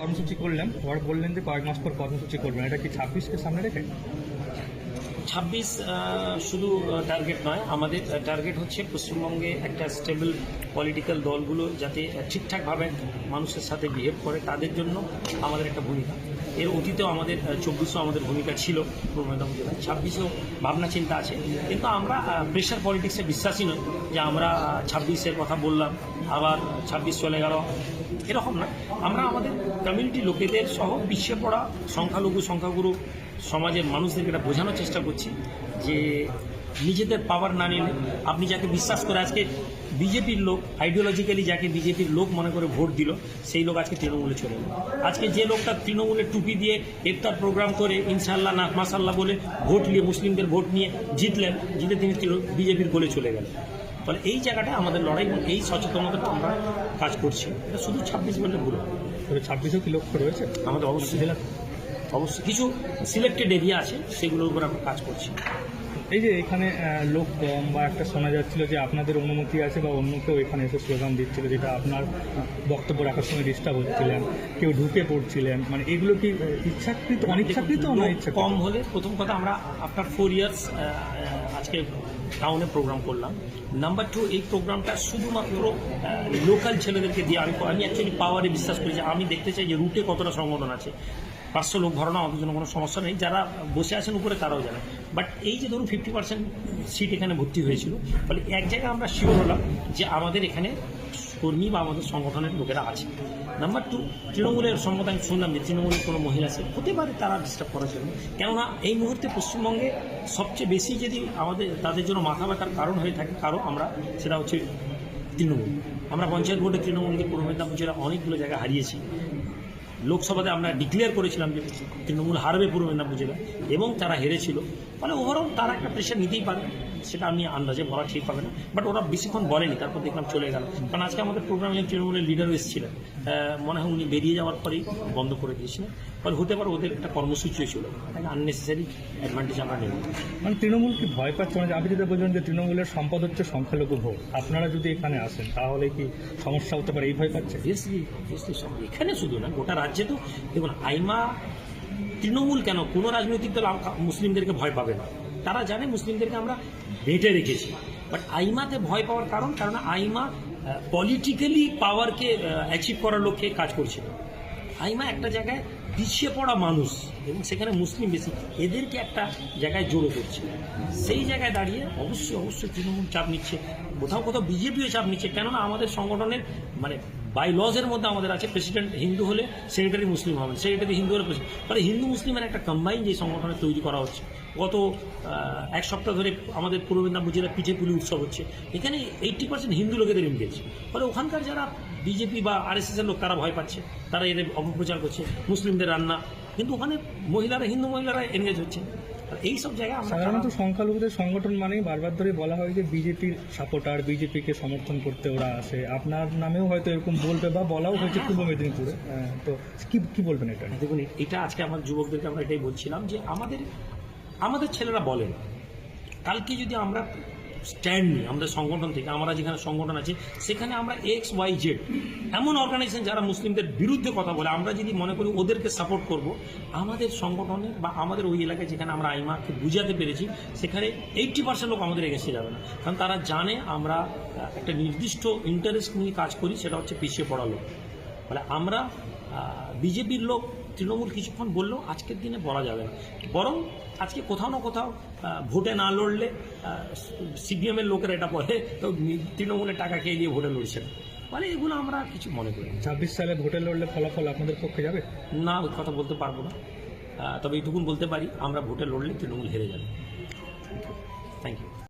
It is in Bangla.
কর্মসূচি করলেন, পর বললেন যে কয়েক মাস পর কর্মসূচি করবেন। এটা কি ছাব্বিশকে সামনে রেখে? ছাব্বিশ শুধু টার্গেট নয়, আমাদের টার্গেট হচ্ছে পশ্চিমবঙ্গে একটা স্টেবল পলিটিক্যাল দলগুলো যাতে ঠিকঠাকভাবে মানুষের সাথে বিহেভ করে, তাদের জন্য আমাদের একটা ভূমিকা। এর অতীতেও আমাদের চব্বিশেও আমাদের ভূমিকা ছিল পূর্ব মেদিনীপুর জেলায় ছাব্বিশেও ভাবনা, চিন্তা আছে। কিন্তু আমরা প্রেশার পলিটিক্সে বিশ্বাসী নই যে আমরা ছাব্বিশের কথা বললাম, আবার ছাব্বিশ চলে গেল। এরকম না। আমরা আমাদের কমিউনিটি লোকেদের সহ পিছিয়ে পড়া সংখ্যালঘু, সংখ্যাগুরু সমাজের মানুষদেরকে এটা বোঝানোর চেষ্টা করছি যে নিজেদের পাওয়ার না নিলে আপনি যাকে বিশ্বাস করে আজকে বিজেপির লোক আইডিওলজিক্যালি যাকে বিজেপির লোক মনে করে ভোট দিল, সেই লোক আজকে তৃণমূলে চলে গেল আজকে যে লোকটা তৃণমূলের টুপি দিয়ে ইফতার প্রোগ্রাম করে ইনশাল্লাহ না মাসাল্লাহ বলে ভোট নিয়ে, মুসলিমদের ভোট নিয়ে জিতলেন, জিতে তিনি বিজেপির গোলে চলে গেলেন। ফলে এই জায়গাটা আমাদের লড়াই এবং এই সচেতনতাটা আমরা কাজ করছি। এটা শুধু ছাব্বিশ বললে ভুল। হবে। তবে ছাব্বিশেও কি লক্ষ্য রয়েছে? আমাদের অবশ্যই। জেলা অবশ্যই। কিছু সিলেক্টেড এরিয়া আছে সেগুলোর উপর আমরা কাজ করছি। এই যে এখানে লোক কম বা একটা শোনা যাচ্ছিল যে আপনাদের অনুমতি আছে বা অন্য কেউ এখানে এসে স্লোগান দিচ্ছিল যেটা আপনার বক্তব্য রাখার সময় ডিস্টার্ব হচ্ছিলেন কেউ ঢুকে পড়ছিলেন মানে এগুলো কি ইচ্ছাকৃত অনিচ্ছাকৃত না ইচ্ছাকৃত? কম হলে প্রথম কথা আমরা আফটার ফোর ইয়ার্স আজকে টাউনে প্রোগ্রাম করলাম। নাম্বার টু এই প্রোগ্রামটা শুধুমাত্র লোকাল ছেলেদেরকে দিয়ে আমি আমি অ্যাকচুয়ালি পাওয়ারে বিশ্বাস করি যে আমি দেখতে চাই যে রুটে কতটা সংগঠন আছে। পাঁচশো লোক ভরানো আমাদের জন্য কোনো সমস্যা নেই। যারা বসে আছেন উপরে, তারাও জানে। বাট এই যে ধরুন ফিফটি পার্সেন্ট সিট এখানে ভর্তি হয়েছিল ফলে এক জায়গায় আমরা শিওর হলাম যে আমাদের এখানে কর্মী বা আমাদের সংগঠনের লোকেরা আছে। নাম্বার টু তৃণমূলের সম্মত আমি শুনলাম যে তৃণমূলের কোনো মহিলা আছে, হতে পারে তারা ডিস্টার্ব করার জন্য। কেননা এই মুহূর্তে পশ্চিমবঙ্গে সবচেয়ে বেশি যদি আমাদের, তাদের জন্য মাথা ব্যথার কারণ হয়ে থাকে কারও আমরা, সেটা হচ্ছে তৃণমূল। আমরা পঞ্চায়েত ভোটে তৃণমূলকে পূর্ব মেদিনীপুর জেলা অনেকগুলো জায়গা হারিয়েছি। লোকসভাতে আমরা ডিক্লেয়ার করেছিলাম যে তৃণমূল হারবে পূর্ব মেদিনীপুর জেলা এবং তারা হেরেছিল। ফলে ওভারঅল তারা একটা প্রেশার নিতেই পারে সেটা আমি আন্দাজে বলা ঠিক হবে না বাট ওরা বেশিক্ষণ বলেনি তারপর দেখলাম চলে গেল। কারণ আজকে আমাদের প্রোগ্রামে তৃণমূলের লিডারও এসেছিলেন। মনে হয় উনি বেরিয়ে যাওয়ার পরেই বন্ধ করে দিয়েছিলেন। ফলে হতে পারে ওদের একটা কর্মসূচিও ছিল আননেসেসারি অ্যাডভান্টেজ আমরা নেব। মানে তৃণমূল কি ভয় পাচ্ছে? মানে আপনি যেটা বলছেন যে তৃণমূলের সম্পদ হচ্ছে সংখ্যালঘু ভোট আপনারা যদি এখানে আসেন তাহলে কি সমস্যা হতে পারে? এই ভয় পাচ্ছে? এখানে শুধু না গোটা রাজ্যে তো দেখুন আইমা তৃণমূল কেন? কোনো রাজনৈতিক দল মুসলিমদেরকে ভয় পাবে না। তারা জানে মুসলিমদেরকে আমরা বেঁটে রেখেছি। বাট আইমাতে ভয় পাওয়ার কারণ কারণ আইমা পলিটিক্যালি পাওয়ারকে অ্যাচিভ করার লক্ষ্যে কাজ করছিল। আইমা একটা জায়গায় পিছিয়ে পড়া মানুষ এবং সেখানে মুসলিম বেশি। এদেরকে একটা জায়গায় জড়ো করছে। সেই জায়গায় দাঁড়িয়ে অবশ্যই অবশ্যই তৃণমূল চাপ নিচ্ছে। কোথাও কোথাও বিজেপিও চাপ নিচ্ছে। কেননা আমাদের সংগঠনের মানে বাই লজের মধ্যে আমাদের আছে প্রেসিডেন্ট হিন্দু হলে সেক্রেটারি মুসলিম হবেন সেক্রেটারি হিন্দু হলে ফলে হিন্দু মুসলিমের একটা কম্বাইন যে সংগঠনে তৈরি করা হচ্ছে, গত এক সপ্তাহ ধরে আমাদের পূর্ব মেদিনীপুর জেলায় পিঠে পুলি উৎসব হচ্ছে, এখানে এইট্টি পার্সেন্ট হিন্দু লোকেদের এনগেজ ফলে ওখানকার যারা বিজেপি বা আরএসএস এর লোক, তারা ভয় পাচ্ছে, তারা এদের অপপ্রচার করছে, মুসলিমদের রান্না। কিন্তু ওখানে মহিলারা, হিন্দু মহিলারা এনগেজ হচ্ছে। এই সব জায়গায় সাধারণত সংখ্যালঘুদের সংগঠন মানেই বারবার ধরে বলা হয় যে বিজেপির সাপোর্টার বিজেপিকে সমর্থন করতে ওরা আসে। আপনার নামেও হয়তো এরকম বলবে বা বলাও হয়েছে পূর্ব মেদিনীপুরে। তো কি কি বলবেন এটা? দেখুন এটা আজকে আমার যুবকদেরকে আমরা এটাই বলছিলাম যে আমাদের আমাদের ছেলেরা বলেন কালকে যদি আমরা স্ট্যান্ড নিই আমাদের সংগঠন থেকে, আমরা যেখানে সংগঠন আছে, সেখানে আমরা এক্স ওয়াই জেড এমন অর্গানাইজেশন যারা মুসলিমদের বিরুদ্ধে কথা বলে, আমরা যদি মনে করি ওদেরকে সাপোর্ট করব, আমাদের সংগঠনে বা আমাদের ওই এলাকায় যেখানে আমরা আইমাকে বুঝাতে পেরেছি, সেখানে এইট্টি পার্সেন্ট লোক আমাদের এগেছে যাবে না। কারণ তারা জানে আমরা একটা নির্দিষ্ট ইন্টারেস্ট নিয়ে কাজ করি, সেটা হচ্ছে পিছিয়ে পড়া লোক। ফলে আমরা বিজেপির লোক তৃণমূল কিছুক্ষণ বললেও আজকের দিনে বলা যাবে না। বরং আজকে কোথাও না কোথাও ভোটে না লড়লে সিপিএম এর লোকেরা এটা বলে তো তৃণমূলের টাকা খেয়ে দিয়ে ভোটে লড়ছে না। মানে এগুলো আমরা কিছু মনে করি ছাব্বিশ সালে ভোটে লড়লে ফলাফল আপনাদের পক্ষে যাবে? না ওই কথা বলতে পারব না। তবে এইটুকুন বলতে পারি আমরা ভোটে লড়লে তৃণমূল হেরে যাবে। Thank you